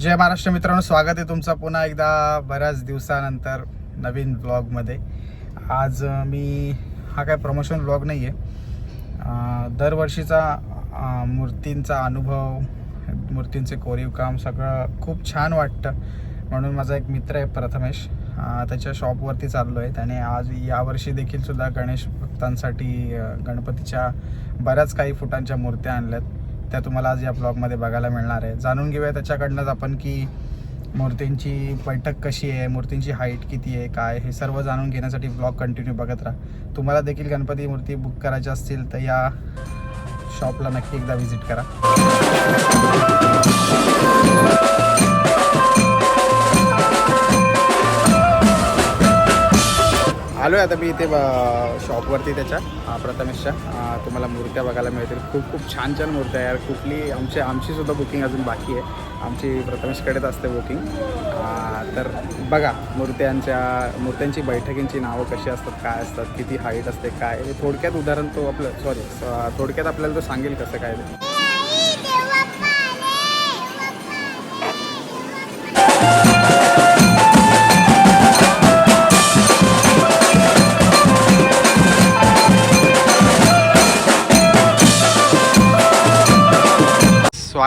जय महाराष्ट्र मित्रांनो स्वागत आहे तुमचं पुन्हा एकदा बऱ्याच दिवसानंतर नवीन ब्लॉगमध्ये आज मी हा काय प्रमोशन ब्लॉग नाही आहे दरवर्षीचा मूर्तींचा अनुभव मूर्तींचे कोरीव काम सगळं खूप छान वाटतं. म्हणून माझा एक मित्र आहे प्रथमेश त्याच्या शॉपवरती चाललो आहे त्याने आज यावर्षी देखील सुद्धा गणेश भक्तांसाठी गणपतीच्या बऱ्याच काही फुटांच्या मूर्त्या आणल्यात. त्या तुम्हाला आज या ब्लॉगमध्ये बघायला मिळणार आहे. जाणून घेऊया त्याच्याकडनंच आपण की मूर्तींची बैठक कशी आहे मूर्तींची हाईट किती आहे काय हे सर्व जाणून घेण्यासाठी ब्लॉग कंटिन्यू बघत राहा. तुम्हाला देखील गणपती मूर्ती बुक करायची असतील तर या शॉपला नक्की एकदा व्हिजिट करा. आलो आहे आता मी इथे ब- शॉपवरती त्याच्या प्रथमेशच्या. तुम्हाला मूर्त्या बघायला मिळतील. खूप खूप छान छान मूर्त्या यार कुठली आमची आमचीसुद्धा बुकिंग अजून बाकी आहे. आमची प्रथमेशकडेच असते बुकिंग तर बघा मूर्त्यांच्या मूर्त्यांची बैठकींची नावं कशी असतात काय असतात किती हाईट असते काय? थोडक्यात उदाहरण तो आपलं सॉरी थोडक्यात आपल्याला तो सांगेल कसं काय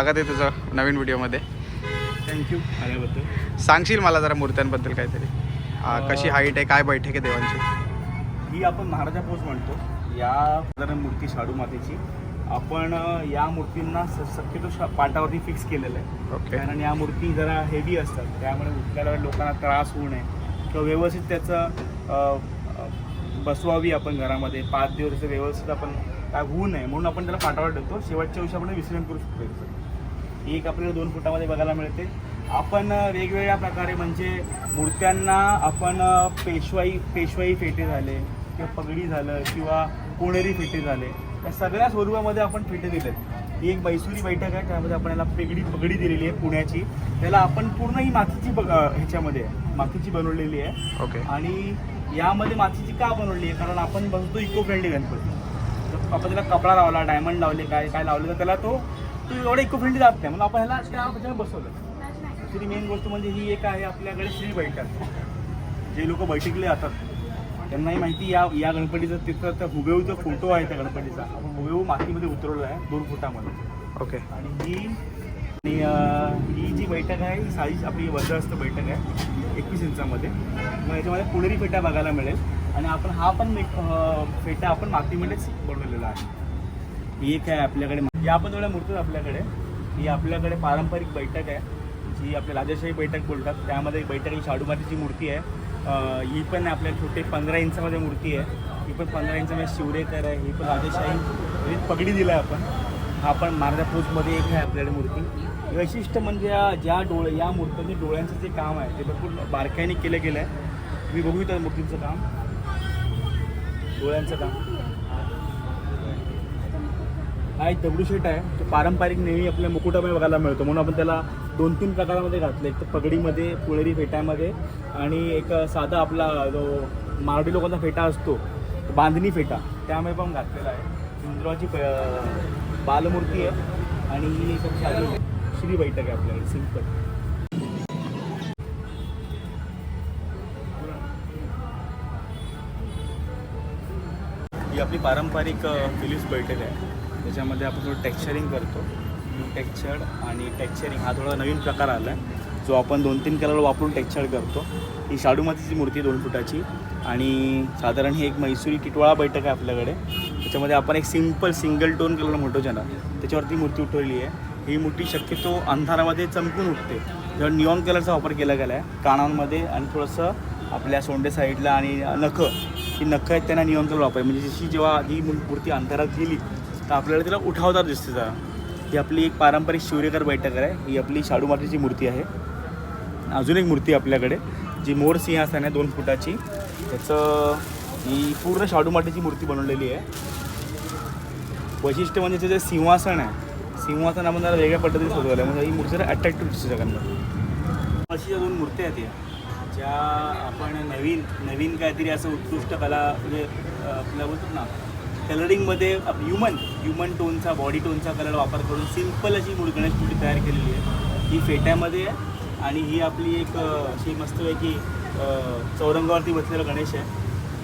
स्वागत आहे तुझं नवीन व्हिडिओमध्ये. थँक्यू आल्याबद्दल. सांगशील मला जरा मूर्त्यांबद्दल काहीतरी? कशी हाईट आहे काय बैठक आहे देवांची? ही आपण महाराजा पोच म्हणतो. या साधारण मूर्ती शाडू मातेची. आपण या मूर्तींना शक्यतो पाटावरती फिक्स केलेलं आहे. ओके कारण या मूर्ती जरा हेवी असतात. त्यामुळे उठल्यावर लोकांना त्रास होऊ नये. किंवा व्यवस्थित त्याचं बसवावी आपण घरामध्ये. पाच दिवस व्यवस्थित आपण काय होऊ नये. म्हणून आपण त्याला पाटावर ठेवतो. शेवटच्या दिवशी आपण विसर्जन करू शकतो. ही एक आपल्याला दोन फुटामध्ये बघायला मिळते. आपण वेगवेगळ्या प्रकारे म्हणजे मूर्त्यांना आपण पेशवाई पेशवाई फेटे झाले किंवा पगडी झालं किंवा कोणेरी फेटे झाले या सगळ्या स्वरूपामध्ये आपण फेटे दिलेत. ही एक मैसुरी बैठक आहे त्यामध्ये आपण याला पेगडी पगडी दिलेली आहे पुण्याची. त्याला आपण पूर्ण ही मातीची बघ अ, ह्याच्यामध्ये. मातीची बनवलेली आहे. ओके. आणि यामध्ये मातीची का बनवली आहे? कारण आपण बसतो इको फ्रेंडली गणपती आपण त्याला कपडा लावला डायमंड लावले काय काय लावले तर त्याला तो तो एवढा इको फ्रेंडली जात नाही. म्हणून आपण ह्याला त्या ह्याच्यावर बसवलं. दुसरी मेन गोष्ट म्हणजे ही एक आहे आपल्याकडे श्री बैठक. जे लोक बैठकीला जातात त्यांनाही माहिती या या गणपतीचं तिथं त्या हुबेहूचा फोटो आहे त्या गणपतीचा आपण हुबेहू मातीमध्ये उतरवलं आहे दोन फुटामध्ये. ओके. आणि ही आणि ही जी बैठक आहे ही साधी आपली वज्रस्त बैठक आहे एकवीस इंचामध्ये. मग याच्यामध्ये पुणेरी फेटा बघायला मिळेल. आणि आपण हा पण फेटा आपण मातीमध्येच बनवलेला आहे. एक आहे आपल्याकडे. या पण थोड्या मूर्ती आहेत आपल्याकडे. ही आपल्याकडे पारंपरिक बैठक आहे. जी आपल्या राजेशाही बैठक बोलतात. त्यामध्ये एक बैठक ही शाडू मातीची मूर्ती आहे. ही पण आपल्या छोटे पंधरा इंचामध्ये मूर्ती आहे. ही पण पंधरा इंचामध्ये शिवरेकर आहे. ही पण राजेशाही पगडी दिला आहे आपण. हा पण महाराजा पोचमध्ये एक आहे आपल्याकडे मूर्ती. वैशिष्ट्य म्हणजे या- ज्या डोळे या मूर्तीने डोळ्यांचं जे काम आहे ते भरपूर बारकाईने केलं गेलं आहे तुम्ही बघू त्या मूर्तींचं काम. डोळ्यांचं काम. हा एक दगडूशेट आहे. तो पारंपरिक नेहमी आपल्या मुकुटामध्ये बघायला मिळतो. म्हणून आपण त्याला दोन तीन प्रकारामध्ये घातले. एक तर पगडीमध्ये पुळेरी फेट्यामध्ये आणि एक साधा आपला जो मारडी लोकांचा फेटा असतो बांधणी फेटा त्यामध्ये पण घातलेला आहे. इंद्राची प- बालमूर्ती आहे आणि ही साधी श्री बैठक आहे आपल्याकडे सिंपल. ही आपली पारंपरिक फिलिप्स बैठक आहे. त्याच्यामध्ये आपण थोडं टेक्स्चरिंग करतो. टेक्स्चर्ड आणि टेक्स्चरिंग हा थोडा नवीन प्रकार आला आहे जो आपण दोन तीन कलर वापरून टेक्स्चर्ड करतो. ही शाडूमातीची मूर्ती दोन फुटाची आणि साधारण ही एक मैसुरी टिटवाळा बैठक आहे आपल्याकडे. त्याच्यामध्ये आपण एक सिंपल सिंगल टोन कलर म्हणतो ज्यांना त्याच्यावरती मूर्ती उठवली आहे. ही मूर्ती शक्यतो अंधारामध्ये चमकून उठते. जेव्हा निऑन कलरचा वापर केला गेला आहे कानांमध्ये आणि थोडंसं आपल्या सोंडे साईडला आणि नखं. ही नखं आहेत त्यांना नियॉन कलर वापर म्हणजे जशी जेव्हा ही मूर्ती अंधारात गेली तर आपल्याला तिला उठावदार दिसते जरा. ही आपली एक पारंपरिक शिवरेकर बैठक आहे. ही आपली शाडू मातीची मूर्ती आहे. अजून एक मूर्ती आहे आपल्याकडे जी मोर सिंहासन आहे दोन फुटाची. त्याचं ही पूर्ण शाडू मातीची मूर्ती बनवलेली आहे. वैशिष्ट्य म्हणजे त्याचं जे सिंहासन आहे. सिंहासन आपण जरा वेगळ्या पद्धतीने सजवलं आहे. म्हणजे ही मूर्ती जरा अट्रॅक्टिव्ह दिसते सगळ्यांना. अशी ज्या दोन मूर्त्या आहेत या ज्या आपण नवीन नवीन काहीतरी असं उत्कृष्ट कला म्हणजे आपल्या बोलतो ना कलरिंगमध्ये ह्युमन ह्युमन टोनचा बॉडी टोनचा कलर वापर करून सिंपल अशी मूळ गणेश मूर्ती तयार केलेली आहे. ही फेट्यामध्ये आहे आणि ही आपली एक अशी अशी मस्तपैकी की चौरंगावरती बसलेला गणेश आहे.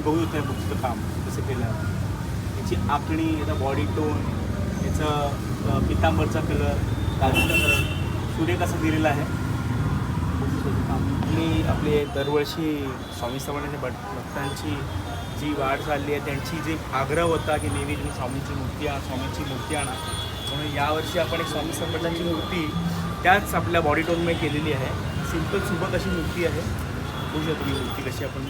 बघू शकतो बुकचं काम कसं केलं. याची आखणी याचा बॉडी टोन याचं पितांबरचा कलर काजूचा कलर सूर्य कसा दिलेला आहे. बघू शकतो काम आणि आपले दरवर्षी स्वामी समर्थांच्या भट भक्तांची जी वाढ चालली आहे त्यांची जी आग्रह होता की नेहमी तुम्ही स्वामींची मूर्ती आणा स्वामींची मूर्ती आणा. म्हणून यावर्षी आपण एक स्वामी समर्थांची मूर्ती त्याच आपल्या बॉडी टोनमध्ये केलेली आहे. सिंपल सुबक अशी मूर्ती आहे. बघू शकतो ही मूर्ती कशी आपण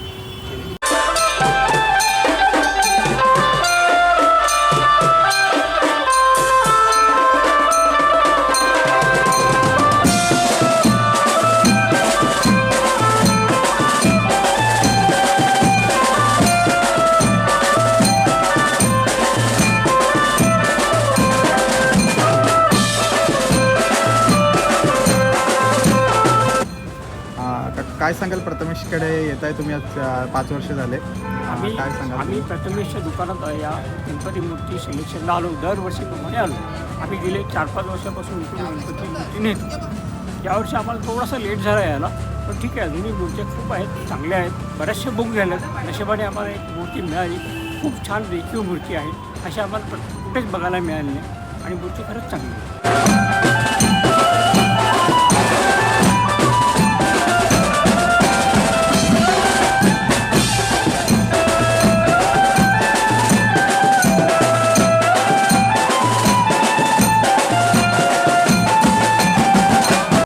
सांगाल प्रथमेशकडे? येत आहे तुम्ही आज पाच वर्ष झाले. आम्ही काय सांगाल? आम्ही प्रथमेशच्या दुकानात या गणपती मूर्ती सिलेक्शनला आलो. दरवर्षीप्रमाणे आलो. आम्ही गेले चार पाच वर्षापासून गणपती मूर्ती नेतो यावर्षी आम्हाला थोडासा लेट झाला यायला पण ठीक आहे. अजूनही मूर्त्या खूप आहेत चांगल्या आहेत. बऱ्याचशा बुक झाल्यात नशिबाने आम्हाला एक मूर्ती मिळाली. खूप छान रेखीव मूर्ती आहे. अशी आम्हाला कुठेच बघायला मिळाली नाही. आणि मूर्ती खरंच चांगली आहे.